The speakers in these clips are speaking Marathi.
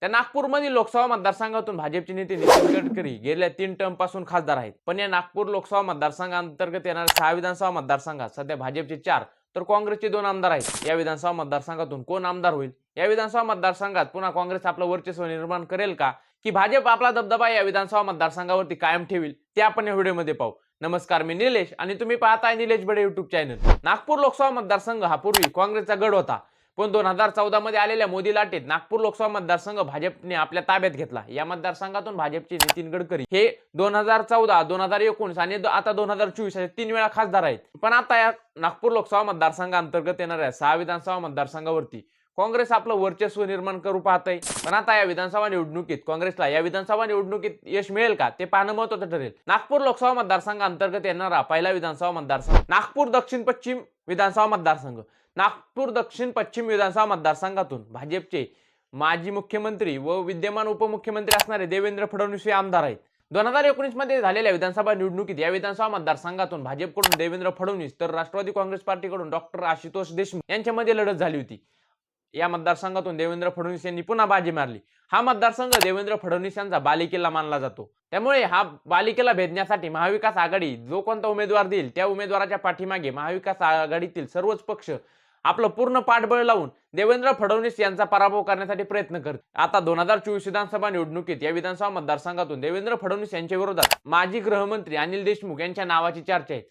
त्या नागपूरमधील लोकसभा मतदारसंघातून भाजपचे नेते नितीन गडकरी गेल्या तीन टर्मपासून खासदार आहेत. पण या नागपूर लोकसभा मतदारसंघांतर्गत येणाऱ्या सहा विधानसभा मतदारसंघात सध्या भाजपचे चार तर काँग्रेसचे दोन आमदार आहेत. या विधानसभा मतदारसंघातून कोण आमदार होईल? या विधानसभा मतदारसंघात पुन्हा काँग्रेस आपलं वर्चस्व निर्माण करेल का? की भाजप आपला दबदबा या विधानसभा मतदारसंघावरती कायम ठेवील? ते आपण या व्हिडिओमध्ये पाहू. नमस्कार मी निलेश आणि तुम्ही पाहताय निलेश बडे युट्यूब चॅनल नागपूर लोकसभा मतदारसंघ हा पूर्वी काँग्रेसचा गड होता. पण दोन हजार चौदा मध्ये आलेल्या मोदी लाटेत नागपूर लोकसभा मतदारसंघ भाजपने आपल्या ताब्यात घेतला. या मतदारसंघातून भाजपचे नितीन गडकरी. हे दोन हजार चौदा दोन हजार एकोणीस आणि आता दोन हजार चोवीस असे तीन वेळा खासदार आहेत. पण आता या नागपूर लोकसभा मतदारसंघाअंतर्गत येणाऱ्या सहा विधानसभा मतदारसंघावरती काँग्रेस आपलं वर्चस्व निर्माण करू पाहतंय. पण आता या विधानसभा निवडणुकीत काँग्रेसला या विधानसभा निवडणुकीत यश मिळेल का? ते पाहणं महत्वाचं ठरेल. नागपूर लोकसभा मतदारसंघ अंतर्गत येणारा पहिला विधानसभा मतदारसंघ नागपूर दक्षिण पश्चिम विधानसभा मतदारसंघ. नागपूर दक्षिण पश्चिम विधानसभा मतदारसंघातून भाजपचे माजी मुख्यमंत्री व विद्यमान उपमुख्यमंत्री असणारे देवेंद्र फडणवीस हे आमदार आहेत. दोन हजार एकोणीसमध्ये झालेल्या विधानसभा निवडणुकीत या विधानसभा मतदारसंघातून भाजपकडून देवेंद्र फडणवीस तर राष्ट्रवादी काँग्रेस पार्टीकडून डॉक्टर आशुतोष देशमुख यांच्यामध्ये लढत झाली होती. या मतदारसंघातून देवेंद्र फडणवीस यांनी पुन्हा बाजी मारली. हा मतदारसंघ देवेंद्र फडणवीस यांचा बालिकेला मानला जातो. त्यामुळे हा बालिकेला भेदण्यासाठी महाविकास आघाडी जो कोणता उमेदवार देईल त्या उमेदवाराच्या पाठीमागे महाविकास आघाडीतील सर्वच पक्ष आपलं पूर्ण पाठबळ लावून देवेंद्र फडणवीस यांचा पराभव करण्यासाठी प्रयत्न करत. आता दोन हजार चोवीस विधानसभा निवडणुकीत या विधानसभा मतदारसंघातून देवेंद्र फडणवीस यांच्या विरोधात माजी गृहमंत्री अनिल देशमुख यांच्या नावाची चर्चा आहे.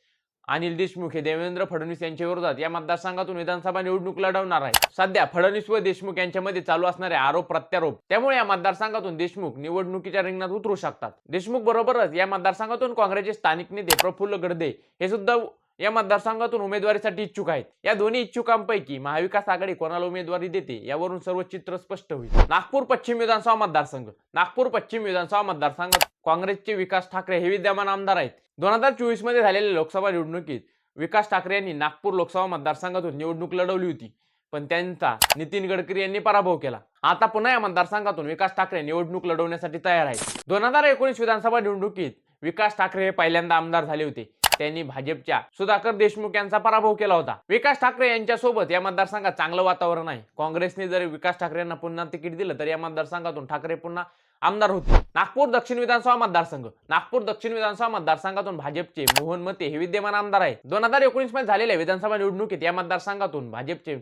अनिल देशमुख हे देवेंद्र फडणवीस यांच्या विरोधात या मतदारसंघातून विधानसभा निवडणूक लढवणार आहे सध्या फडणवीस व देशमुख यांच्यामध्ये चालू असणारे आरोप प्रत्यारोप त्यामुळे या मतदारसंघातून देशमुख निवडणुकीच्या रिंगणात उतरू शकतात. देशमुख बरोबरच या मतदारसंघातून काँग्रेसचे स्थानिक नेते प्रफुल्ल गडदे हे सुद्धा या मतदारसंघातून उमेदवारीसाठी इच्छुक आहेत. या दोन्ही इच्छुकांपैकी महाविकास आघाडी कोणाला उमेदवारी देते यावरून सर्व चित्र स्पष्ट होईल. नागपूर पश्चिम विधानसभा मतदारसंघ. नागपूर पश्चिम विधानसभा मतदारसंघात काँग्रेसचे विकास ठाकरे हे विद्यमान आमदार आहेत. दोन हजार चोवीसमध्ये झालेल्या लोकसभा निवडणुकीत विकास ठाकरे यांनी नागपूर लोकसभा मतदारसंघातून निवडणूक लढवली होती. पण त्यांचा नितीन गडकरी यांनी पराभव केला. आता पुन्हा या मतदारसंघातून विकास ठाकरे निवडणूक लढवण्यासाठी तयार आहेत. दोन हजार एकोणीस विधानसभा निवडणुकीत विकास ठाकरे हे पहिल्यांदा आमदार झाले होते. त्यांनी भाजपच्या सुधाकर देशमुख यांचा पराभव केला होता. विकास ठाकरे यांच्यासोबत या मतदारसंघात चांगलं वातावरण आहे. काँग्रेसने जर विकास ठाकरे यांना पुन्हा तिकीट दिलं तर या मतदारसंघातून ठाकरे पुन्हा आमदार होते नागपूर दक्षिण विधानसभा मतदारसंघ. नागपूर दक्षिण विधानसभा मतदारसंघातून भाजपचे मोहन मते हे विद्यमान आमदार आहेत. दोन हजार एकोणीसमध्ये झालेल्या विधानसभा निवडणुकीत या मतदारसंघातून भाजपचे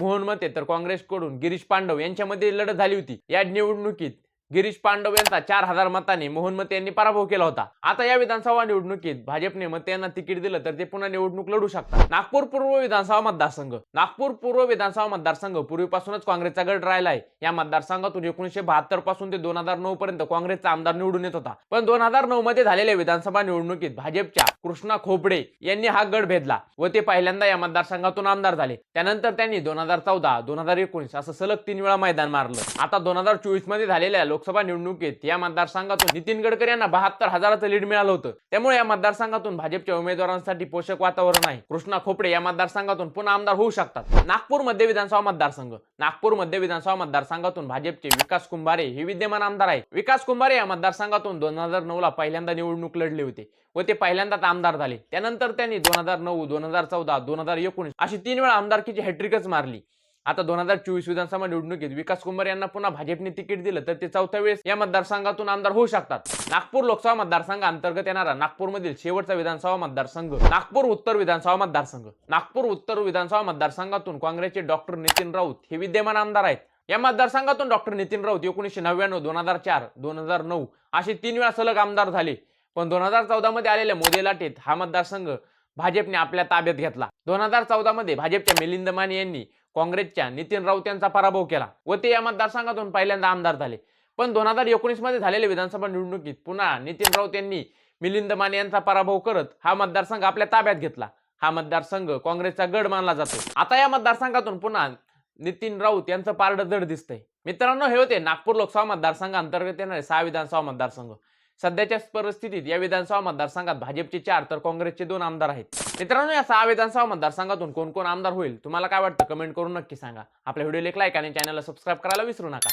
मोहन मते तर काँग्रेसकडून गिरीश पांडव यांच्यामध्ये लढत झाली होती. या निवडणुकीत गिरीश पांडव यांचा चार हजार मतांनी मोहन मते यांनी पराभव केला होता. आता या विधानसभा निवडणुकीत भाजपने मते यांना तिकीट दिलं तर ते पुन्हा निवडणूक लढू शकतात. नागपूर पूर्व विधानसभा मतदारसंघ. नागपूर पूर्व विधानसभा मतदारसंघ पूर्वीपासूनच काँग्रेसचा गड राहिला आहे या मतदारसंघातून एकोणीशे बहात्तरपासून ते दोन हजार नऊ पर्यंत काँग्रेसचा आमदार निवडून येत होता. पण दोन हजार नऊ मध्ये झालेल्या विधानसभा निवडणुकीत भाजपच्या कृष्णा खोपडे यांनी हा गड भेदला व ते पहिल्यांदा या मतदारसंघातून आमदार झाले. त्यानंतर त्यांनी दोन हजार चौदा दोन हजार एकोणीस असं सलग तीन वेळा मैदान मारलं. आता दोन हजार चोवीसमध्ये झालेल्या लोकसभा निवडणुकीत या मतदारसंघातून नितीन गडकरी यांना बहात्तर हजाराचं लीड मिळालं होतं. त्यामुळे या मतदारसंघातून भाजपच्या उमेदवारांसाठी पोषक वातावरण आहे. कृष्णा खोपडे या मतदारसंघातून पुन्हा आमदार होऊ शकतात. नागपूर मध्य विधानसभा मतदारसंघ. नागपूर मध्य विधानसभा मतदारसंघातून भाजपचे विकास कुंभारे हे विद्यमान आमदार आहे विकास कुंभारे या मतदारसंघातून दोन हजार नऊ ला पहिल्यांदा निवडणूक लढले होते व ते पहिल्यांदाच आमदार झाले. त्यानंतर त्यांनी दोन हजार नऊ दोन हजार चौदा दोन हजार एकोणीस अशी तीन वेळा आमदारकीची हॅट्रिकच मारली. आता दोन हजार चोवीस विधानसभा निवडणुकीत विकास कुंभार यांना पुन्हा भाजपने तिकीट दिलं तर ते चौथ्या वेळेस या मतदारसंघातून आमदार होऊ शकतात. नागपूर लोकसभा मतदारसंघ अंतर्गत येणारा नागपूरमधील शेवटचा विधानसभा मतदारसंघ. नागपूर उत्तर विधानसभा मतदारसंघ. नागपूर उत्तर विधानसभा मतदारसंघातून काँग्रेसचे डॉक्टर नितीन राऊत हे विद्यमान आमदार आहेत. या मतदारसंघातून डॉक्टर नितीन राऊत एकोणीसशे नव्याण्णव दोन हजार चार दोन हजार नऊ असे तीन वेळा सलग आमदार झाले. पण दोन हजार चौदा मध्ये आलेल्या मोदी लाटेत हा मतदारसंघ भाजपने आपल्या ताब्यात घेतला. दोन हजार चौदा मध्ये भाजपच्या मिलिंद माने यांनी काँग्रेसच्या नितीन राऊत यांचा पराभव केला व ते या मतदारसंघातून पहिल्यांदा आमदार झाले. पण दोन हजार एकोणीसमध्ये झालेल्या विधानसभा निवडणुकीत पुन्हा नितीन राऊत यांनी मिलिंद माने यांचा पराभव करत हा मतदारसंघ आपल्या ताब्यात घेतला. हा मतदारसंघ काँग्रेसचा गड मानला जातो. आता या मतदारसंघातून पुन्हा नितीन राऊत यांचं पारड जड दिसतंय. मित्रांनो हे होते नागपूर लोकसभा मतदारसंघ अंतर्गत येणारे सहा विधानसभा मतदारसंघ. सध्याच्या परिस्थितीत या विधानसभा मतदारसंघात भाजपचे चार तर काँग्रेसचे दोन आमदार आहेत. मित्रांनो या सहा विधानसभा मतदारसंघातून कोण कोण आमदार होईल? तुम्हाला काय वाटतं? कमेंट करून नक्की सांगा. आपल्या व्हिडिओ एक लाईक आणि चॅनलला सबस्क्राईब करायला विसरू नका.